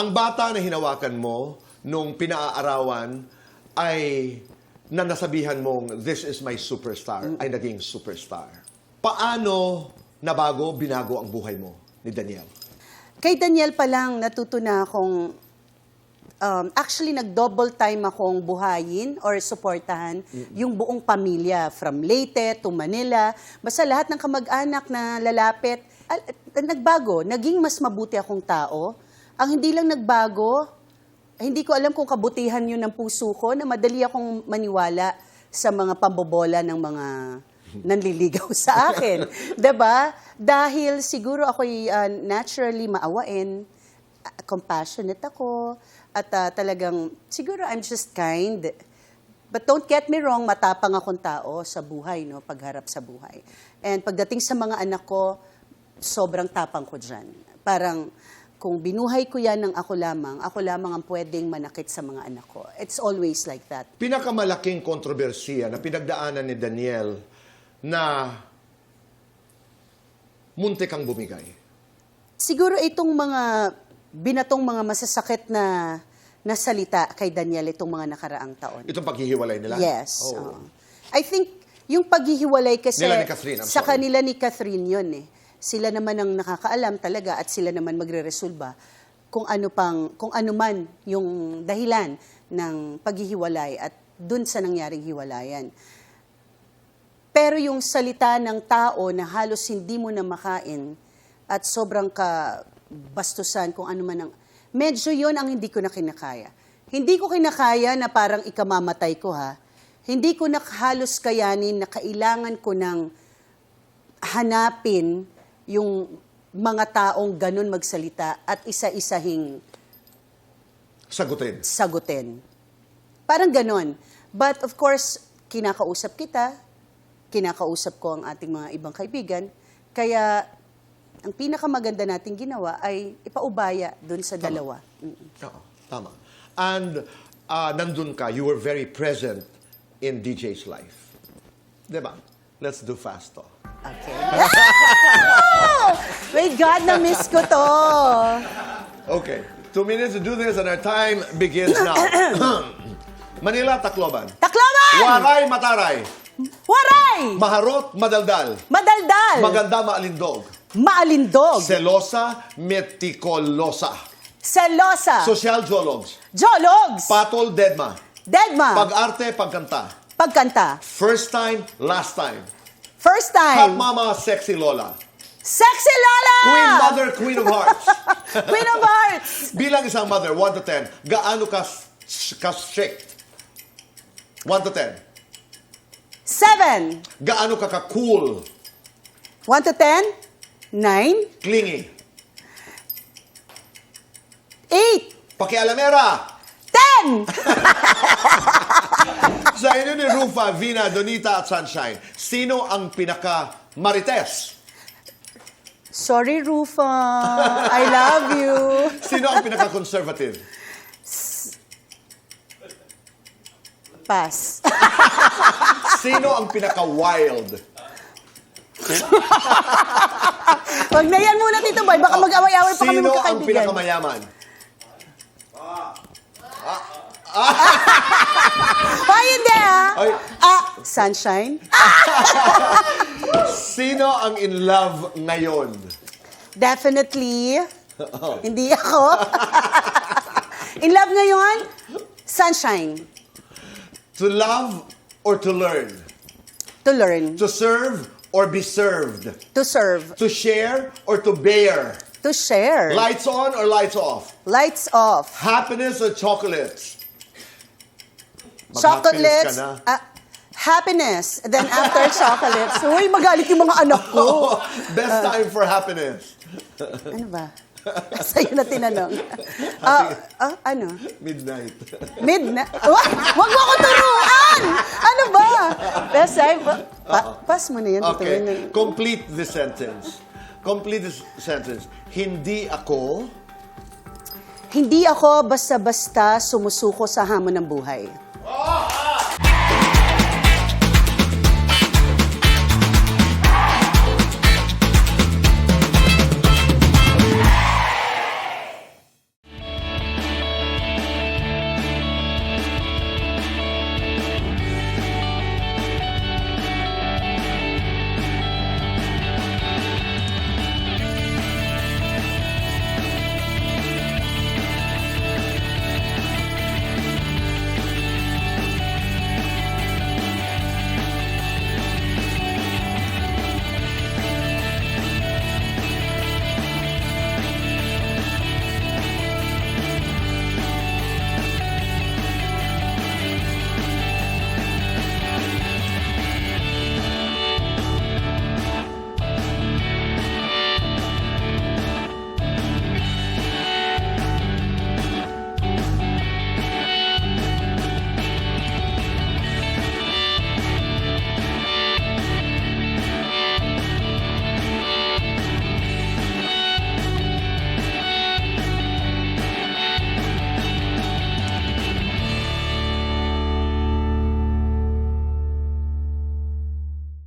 Ang bata na hinawakan mo nung pinaaarawan ay na nasabihan mong, this is my superstar, ay naging superstar. Paano nabago, binago ang buhay mo ni Daniel? Kay Daniel pa lang natuto na akong um, actually nag-double time akong buhayin or suportahan yung buong pamilya from Leyte to Manila. Basta lahat ng kamag-anak na lalapit, al- nagbago. Naging mas mabuti akong tao. Ang hindi lang nagbago, hindi ko alam kung kabutihan yun ng puso ko na madali akong maniwala sa mga pambobola ng mga nanliligaw sa akin. ba? Dahil siguro ako'y uh, naturally maawain, uh, compassionate ako, at uh, talagang siguro I'm just kind. But don't get me wrong, matapang akong tao sa buhay, no, pagharap sa buhay. And pagdating sa mga anak ko, sobrang tapang ko dyan. Parang kung binuhay ko yan ng ako lamang, ako lamang ang pwedeng manakit sa mga anak ko. It's always like that. Pinakamalaking kontrobersiya na pinagdaanan ni Daniel na muntik kang bumigay. Siguro itong mga binatong mga masasakit na na salita kay Daniel itong mga nakaraang taon. Itong paghihiwalay nila? Yes. Oh. oo. I think yung paghihiwalay kasi Nila ni Catherine, sa sorry. kanila ni Catherine yun eh. Sila naman ang nakakaalam talaga at sila naman magre-resolba kung ano pang kung ano man yung dahilan ng paghihiwalay at dun sa nangyaring hiwalayan. Pero yung salita ng tao na halos hindi mo na makain at sobrang ka bastusan kung ano man ang... Medyo yon ang hindi ko na kinakaya. Hindi ko kinakaya na parang ikamamatay ko ha. Hindi ko na halos kayanin na kailangan ko ng hanapin yung mga taong ganun magsalita at isa-isahing Sagutin. sagutin. Parang ganon. But of course, kinakausap kita, kinakausap ko ang ating mga ibang kaibigan, kaya ang pinakamaganda nating ginawa ay ipaubaya dun sa dalawa. Mm. Oo, tama. And uh, nandun ka, you were very present in DJ's life. Diba? Let's do fast talk. Okay. May God, na-miss ko to. Okay. Two minutes to do this and our time begins now. Manila, Tacloban. Tacloban! Waray, Mataray. Waray! Maharot, Madaldal. Madaldal! Maganda, Maalindog. Maalindog! Selosa, Meticolosa. Selosa! Social Jologs. Jologs! Patol, Dedma. Deadma! Pag-arte, pagkanta. Pagkanta. First time, last time. First Hot time. Mama, Sexy Lola. Sexy Lola! Queen Mother, Queen of Hearts. Queen of Hearts! Bilang isang mother, 1 to 10, gaano ka, ka strict? 1 to 10. Seven. Gaano ka ka-cool? One to ten? Nine? Clingy? Eight? Pakialamera? Ten! Sa inyo ni Rufa, Vina, Donita at Sunshine, sino ang pinaka-marites? Sorry, Rufa. I love you. Sino ang pinaka-conservative? Pass. Sino ang pinaka-wild? Wag na yan muna, Tito Boy. Baka mag-away-away pa kami Sino ang magkakaibigan. pinakamayaman? Ay, hindi ah. Ay. Sunshine? Sino ang in love ngayon? Definitely. Hindi ako. In love ngayon? Sunshine. To love or to learn? To learn. To serve or be served? To serve. To share or to bear? To share. Lights on or lights off? Lights off. Happiness or chocolates? Mag-happiness Chocolates. ka na. ah, happiness. Then after chocolates. Uy, magalit yung mga anak ko. Best time for happiness. Ano ba? Sa'yo na tinanong. Ah, ah, ano? Midnight. Midnight? Wag, wag mo ako turuan! Ano ba? Best time? Pa, pa- pass mo na yan. Okay. Na- Complete the sentence. Complete this sentence. Hindi ako Hindi ako basta-basta sumusuko sa hamon ng buhay.